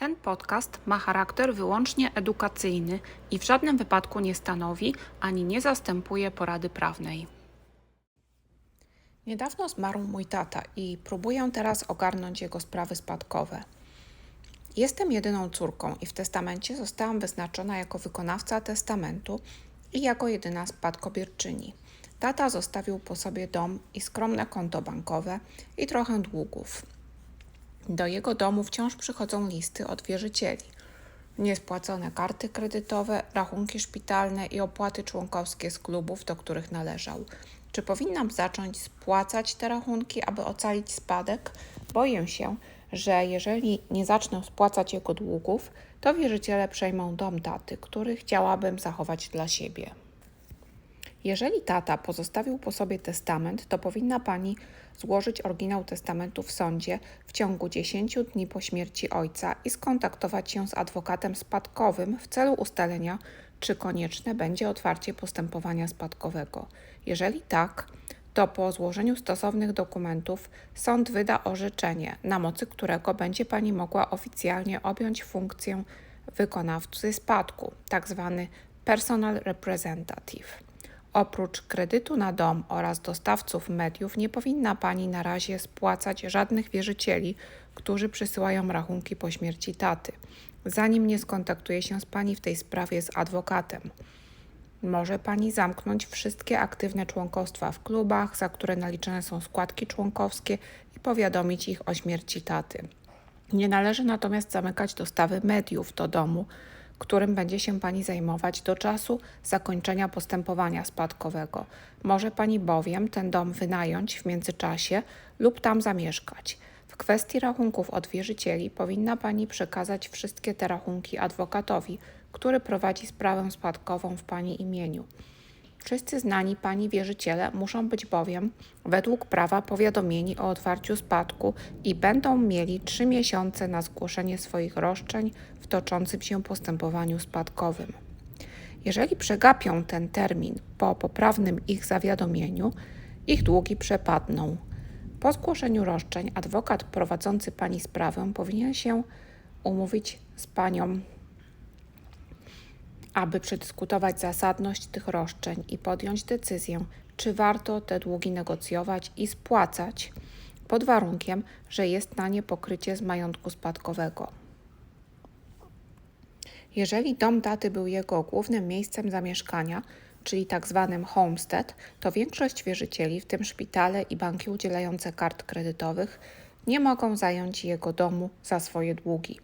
Ten podcast ma charakter wyłącznie edukacyjny i w żadnym wypadku nie stanowi ani nie zastępuje porady prawnej. Niedawno zmarł mój tata i próbuję teraz ogarnąć jego sprawy spadkowe. Jestem jedyną córką i w testamencie zostałam wyznaczona jako wykonawca testamentu i jako jedyna spadkobierczyni. Tata zostawił po sobie dom i skromne konto bankowe i trochę długów. Do jego domu wciąż przychodzą listy od wierzycieli. Niespłacone karty kredytowe, rachunki szpitalne i opłaty członkowskie z klubów, do których należał. Czy powinnam zacząć spłacać te rachunki, aby ocalić spadek? Boję się, że jeżeli nie zacznę spłacać jego długów, to wierzyciele przejmą dom taty, który chciałabym zachować dla siebie. Jeżeli tata pozostawił po sobie testament, to powinna pani złożyć oryginał testamentu w sądzie w ciągu 10 dni po śmierci ojca i skontaktować się z adwokatem spadkowym w celu ustalenia, czy konieczne będzie otwarcie postępowania spadkowego. Jeżeli tak, to po złożeniu stosownych dokumentów sąd wyda orzeczenie, na mocy którego będzie pani mogła oficjalnie objąć funkcję wykonawcy spadku, tzw. personal representative. Oprócz kredytu na dom oraz dostawców mediów nie powinna Pani na razie spłacać żadnych wierzycieli, którzy przysyłają rachunki po śmierci taty, zanim nie skontaktuje się z Pani w tej sprawie z adwokatem. Może Pani zamknąć wszystkie aktywne członkostwa w klubach, za które naliczone są składki członkowskie i powiadomić ich o śmierci taty. Nie należy natomiast zamykać dostawy mediów do domu, którym będzie się Pani zajmować do czasu zakończenia postępowania spadkowego. Może Pani bowiem ten dom wynająć w międzyczasie lub tam zamieszkać. W kwestii rachunków od wierzycieli powinna Pani przekazać wszystkie te rachunki adwokatowi, który prowadzi sprawę spadkową w Pani imieniu. Wszyscy znani Pani wierzyciele muszą być bowiem według prawa powiadomieni o otwarciu spadku i będą mieli trzy miesiące na zgłoszenie swoich roszczeń w toczącym się postępowaniu spadkowym. Jeżeli przegapią ten termin po poprawnym ich zawiadomieniu, ich długi przepadną. Po zgłoszeniu roszczeń adwokat prowadzący Pani sprawę powinien się umówić z Panią aby przedyskutować zasadność tych roszczeń i podjąć decyzję, czy warto te długi negocjować i spłacać, pod warunkiem, że jest na nie pokrycie z majątku spadkowego. Jeżeli dom taty był jego głównym miejscem zamieszkania, czyli tak zwanym homestead, to większość wierzycieli, w tym szpitale i banki udzielające kart kredytowych, nie mogą zająć jego domu za swoje długi.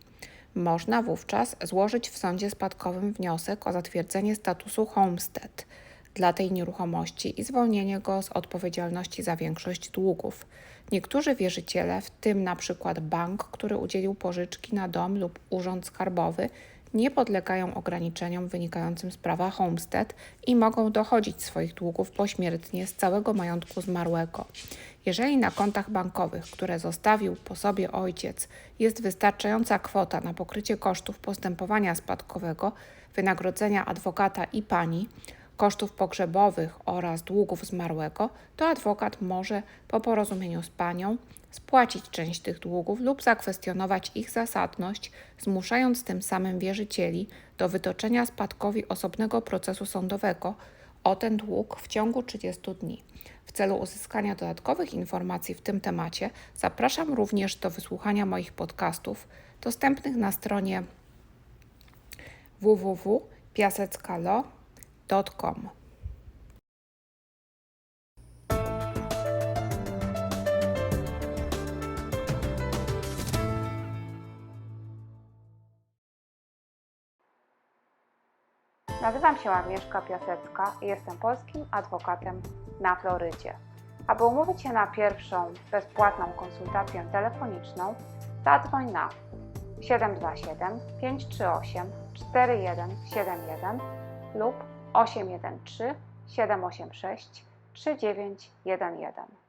Można wówczas złożyć w sądzie spadkowym wniosek o zatwierdzenie statusu homestead dla tej nieruchomości i zwolnienie go z odpowiedzialności za większość długów. Niektórzy wierzyciele, w tym na przykład bank, który udzielił pożyczki na dom lub urząd skarbowy, nie podlegają ograniczeniom wynikającym z prawa homestead i mogą dochodzić swoich długów pośmiertnie z całego majątku zmarłego. Jeżeli na kontach bankowych, które zostawił po sobie ojciec, jest wystarczająca kwota na pokrycie kosztów postępowania spadkowego, wynagrodzenia adwokata i pani, kosztów pogrzebowych oraz długów zmarłego, to adwokat może po porozumieniu z panią spłacić część tych długów lub zakwestionować ich zasadność, zmuszając tym samym wierzycieli do wytoczenia spadkowi osobnego procesu sądowego o ten dług w ciągu 30 dni. W celu uzyskania dodatkowych informacji w tym temacie zapraszam również do wysłuchania moich podcastów dostępnych na stronie www.piaseckalo.com. Nazywam się Agnieszka Piasecka i jestem polskim adwokatem na Florydzie. Aby umówić się na pierwszą bezpłatną konsultację telefoniczną, zadzwoń na 727 538 4171 lub 813 786 3911.